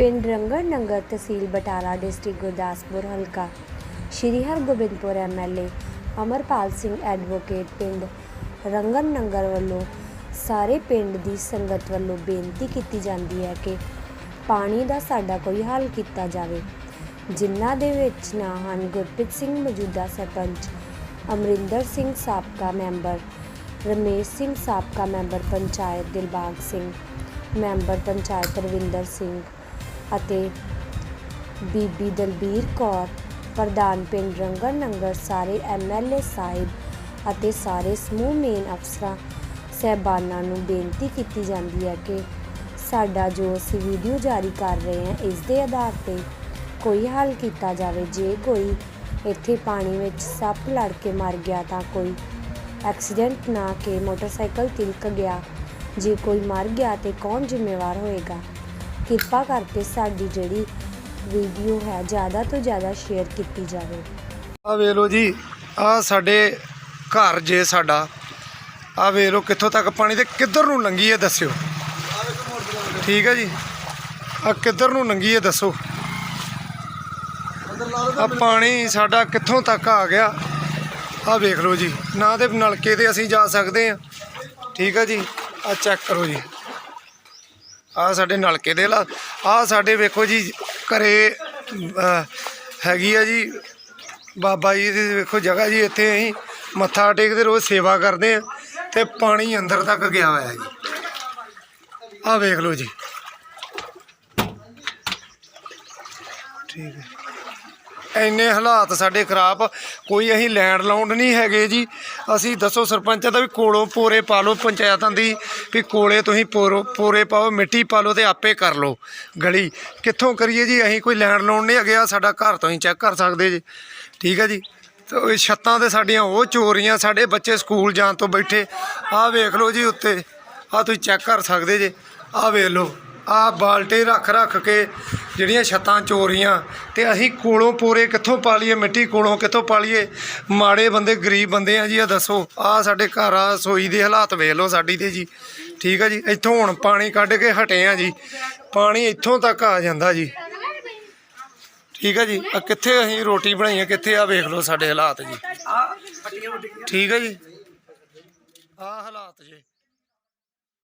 ਪਿੰਡ ਰੰਗੜ ਨੰਗਰ ਤਹਿਸੀਲ ਬਟਾਲਾ, ਡਿਸਟ੍ਰਿਕਟ ਗੁਰਦਾਸਪੁਰ, ਹਲਕਾ ਸ਼੍ਰੀ ਹਰਗੋਬਿੰਦਪੁਰ ਐਮਐਲਏ ਅਮਰਪਾਲ ਸਿੰਘ ਐਡਵੋਕੇਟ ਪਿੰਡ ਰੰਗੜ ਨੰਗਰ ਵੱਲੋਂ ਸਾਰੇ ਪਿੰਡ ਦੀ ਸੰਗਤ ਵੱਲੋਂ ਬੇਨਤੀ ਕੀਤੀ ਜਾਂਦੀ ਹੈ ਕਿ ਪਾਣੀ ਦਾ ਸਾਡਾ ਕੋਈ ਹੱਲ ਕੀਤਾ ਜਾਵੇ। ਜਿਨ੍ਹਾਂ ਦੇ ਵਿੱਚ ਨਾ ਹਨ ਗੁਰਪ੍ਰੀਤ ਸਿੰਘ ਮੌਜੂਦਾ ਸਰਪੰਚ, ਅਮਰਿੰਦਰ ਸਿੰਘ ਸਾਬਕਾ ਮੈਂਬਰ, ਰਮੇਸ਼ ਸਿੰਘ ਸਾਬਕਾ ਮੈਂਬਰ ਪੰਚਾਇਤ ਦਿਲਬਾਗ ਸਿੰਘ, ਮੈਂਬਰ ਪੰਚਾਇਤ ਰਵਿੰਦਰ ਸਿੰਘ ਅਤੇ ਬੀਬੀ ਦਲਬੀਰ ਕੌਰ, ਪ੍ਰਧਾਨ ਪਿੰਡ ਰੰਗਰ ਨੰਗਰ, ਸਾਰੇ ਐਮਐਲਏ ਸਾਹਿਬ ਅਤੇ ਸਾਰੇ ਸਮੂਹ ਮੇਨ ਅਫਸਰਾਂ, ਸਹਿਬਾਨਾਂ ਨੂੰ ਬੇਨਤੀ ਕੀਤੀ ਜਾਂਦੀ ਹੈ ਕਿ ਸਾਡਾ ਜੋ ਅਸੀਂ ਵੀਡੀਓ ਜਾਰੀ ਕਰ ਰਹੇ ਹਾਂ, ਇਸ ਦੇ ਆਧਾਰ ਤੇ ਕੋਈ ਹੱਲ ਕੀਤਾ ਜਾਵੇ। ਜੇ ਕੋਈ ਇੱਥੇ ਪਾਣੀ ਵਿੱਚ ਸੱਪ ਲੜ ਕੇ ਮਰ ਗਿਆ ਤਾਂ ਕੋਈ ਐਕਸੀਡੈਂਟ ਨਾ ਕਿ ਮੋਟਰਸਾਈਕਲ ਤਿਲਕ ਗਿਆ, ਜੇ ਕੋਈ ਮਰ ਗਿਆ ਤੇ ਕੌਣ ਜ਼ਿੰਮੇਵਾਰ ਹੋਏਗਾ? ਕਿਰਪਾ ਕਰਕੇ ਸਾਡੀ ਜਿਹੜੀ ਵੀਡੀਓ ਹੈ, ਜ਼ਿਆਦਾ ਤੋਂ ਜ਼ਿਆਦਾ ਸ਼ੇਅਰ ਕੀਤੀ ਜਾਵੇ। ਆ ਵੇਖ ਲਓ ਜੀ ਆ ਸਾਡੇ ਘਰ ਜੇ ਸਾਡਾ ਆ ਵੇਖ ਲਓ ਕਿੱਥੋਂ ਤੱਕ ਪਾਣੀ ਤੇ ਕਿੱਧਰ ਨੂੰ ਲੰਗੀ ਹੈ, ਦੱਸਿਓ। ਠੀਕ ਹੈ ਜੀ ਆ ਕਿੱਧਰ ਨੂੰ ਲੰਗੀ ਹੈ, ਦੱਸੋ। ਆ ਪਾਣੀ ਸਾਡਾ ਕਿੱਥੋਂ ਤੱਕ ਆ ਗਿਆ ਆ ਵੇਖ ਲਓ ਜੀ, ਨਾ ਤੇ ਨਲਕੇ ਤੇ ਅਸੀਂ ਜਾ ਸਕਦੇ ਆ ਠੀਕ ਹੈ ਜੀ ਆ ਚੈੱਕ ਕਰੋ ਜੀ। ਆ ਸਾਡੇ ਨਲਕੇ ਦੇ ਲਾ, ਆ ਸਾਡੇ ਵੇਖੋ ਜੀ, ਘਰੇ ਹੈਗੀ ਆ ਜੀ, ਬਾਬਾ ਜੀ ਦੀ ਵੇਖੋ ਜਗ੍ਹਾ ਜੀ, ਇੱਥੇ ਅਸੀਂ ਮੱਥਾ ਟੇਕਦੇ ਰੋਜ਼ ਸੇਵਾ ਕਰਦੇ ਆ ਤੇ ਪਾਣੀ ਅੰਦਰ ਤੱਕ ਗਿਆ ਹੋਇਆ ਜੀ। ਆ ਵੇਖ ਲਓ ਜੀ। ਠੀਕ ਹੈ। ਇੰਨੇ ਹਾਲਾਤ ਸਾਡੇ ਖਰਾਬ, ਕੋਈ ਅਸੀਂ ਲੈਂਡ ਲਾਉਂਡ ਨਹੀਂ ਹੈਗੇ ਜੀ। ਅਸੀਂ ਦੱਸੋ ਸਰਪੰਚਾਂ ਦਾ ਵੀ ਕੋਲੋਂ ਪੋਰੇ ਪਾ ਲਓ, ਪੰਚਾਇਤਾਂ ਦੀ ਵੀ ਕੋਲੇ ਤੁਸੀਂ ਪੋਰੋ, ਪੋਰੇ ਪਾਓ, ਮਿੱਟੀ ਪਾ ਲਓ ਤੇ ਆਪੇ ਕਰ ਲਓ ਗਲੀ। ਕਿੱਥੋਂ ਕਰੀਏ ਜੀ, ਅਸੀਂ ਕੋਈ ਲੈਂਡ ਲਾਉਂਡ ਨਹੀਂ ਹੈਗੇ ਆ ਸਾਡਾ ਘਰ ਤੋਂ ਹੀ ਚੈੱਕ ਕਰ ਸਕਦੇ ਜੀ। ਠੀਕ ਹੈ ਜੀ? ਤੇ ਛੱਤਾਂ ਤੇ ਸਾਡੀਆਂ ਉਹ ਚੋਰੀਆਂ, ਸਾਡੇ ਬੱਚੇ ਸਕੂਲ ਜਾਣ ਤੋਂ ਬੈਠੇ। ਆਹ ਵੇਖ ਲਓ ਜੀ ਉੱਤੇ, ਆਹ ਤੁਸੀਂ ਚੈੱਕ ਕਰ ਸਕਦੇ ਜੇ, ਆਹ ਵੇਖ ਲਓ। ਆਹ ਬਾਲਟੇ ਰੱਖ ਰੱਖ ਕੇ ਜਿਹੜੀਆਂ ਛੱਤਾਂ ਚੋਰੀਆਂ ਤੇ ਅਸੀਂ ਕੋਲੋਂ ਪੂਰੇ ਕਿੱਥੋਂ ਪਾ ਲਈਏ ਮਿੱਟੀ ਕੋਲੋਂ ਕਿੱਥੋਂ ਪਾ ਲਈਏ ਮਾੜੇ ਬੰਦੇ, ਗਰੀਬ ਬੰਦੇ ਆ ਜੀ ਆ ਦੱਸੋ। ਆਹ ਸਾਡੇ ਘਰ ਆ ਸੋਈ ਦੇ ਹਾਲਾਤ ਵੇਖ ਲਓ ਸਾਡੀ ਤੇ ਜੀ। ਠੀਕ ਆ ਜੀ? ਇੱਥੋਂ ਹੁਣ ਪਾਣੀ ਕੱਢ ਕੇ ਹਟੇ ਆ ਜੀ। ਪਾਣੀ ਇੱਥੋਂ ਤੱਕ ਆ ਜਾਂਦਾ ਜੀ। ਠੀਕ ਹੈ ਜੀ? ਆ ਕਿੱਥੇ ਅਸੀਂ ਰੋਟੀ ਬਣਾਈ ਹੈ ਕਿੱਥੇ ਆ ਵੇਖ ਲਓ ਸਾਡੇ ਹਾਲਾਤ ਜੀ। ਠੀਕ ਹੈ ਜੀ? ਆ ਹਾਲਾਤ ਜੀ।